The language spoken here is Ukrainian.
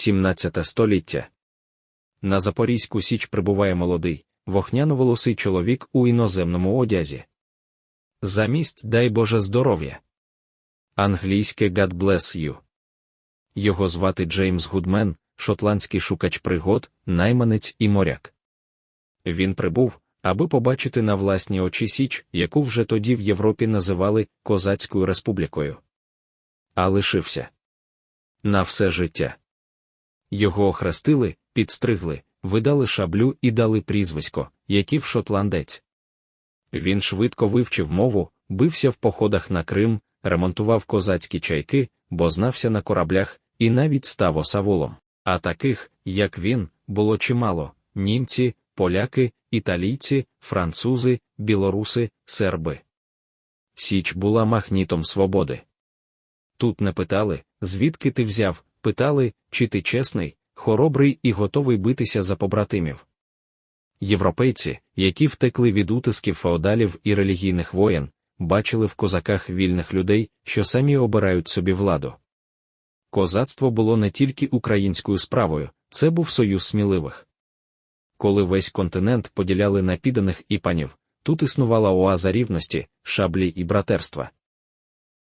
17 століття. На Запорізьку Січ прибуває молодий, вохняно-волосий чоловік у іноземному одязі. Замість дай Боже здоров'я. Англійське God bless you. Його звати Джеймс Гудмен, шотландський шукач пригод, найманець і моряк. Він прибув, аби побачити на власні очі Січ, яку вже тоді в Європі називали Козацькою республікою. А лишився на все життя. Його охрестили, підстригли, видали шаблю і дали прізвисько, який шотландець. Він швидко вивчив мову, бився в походах на Крим, ремонтував козацькі чайки, бо знався на кораблях, і навіть став осавулом. А таких, як він, було чимало німці, поляки, італійці, французи, білоруси, серби. Січ була махнітом свободи. Тут не питали, звідки ти взяв, питали, чи ти чесний, хоробрий і готовий битися за побратимів. Європейці, які втекли від утисків феодалів і релігійних воєн, бачили в козаках вільних людей, що самі обирають собі владу. Козацтво було не тільки українською справою, це був союз сміливих. Коли весь континент поділяли на підданих і панів, тут існувала оаза рівності, шаблі і братерства.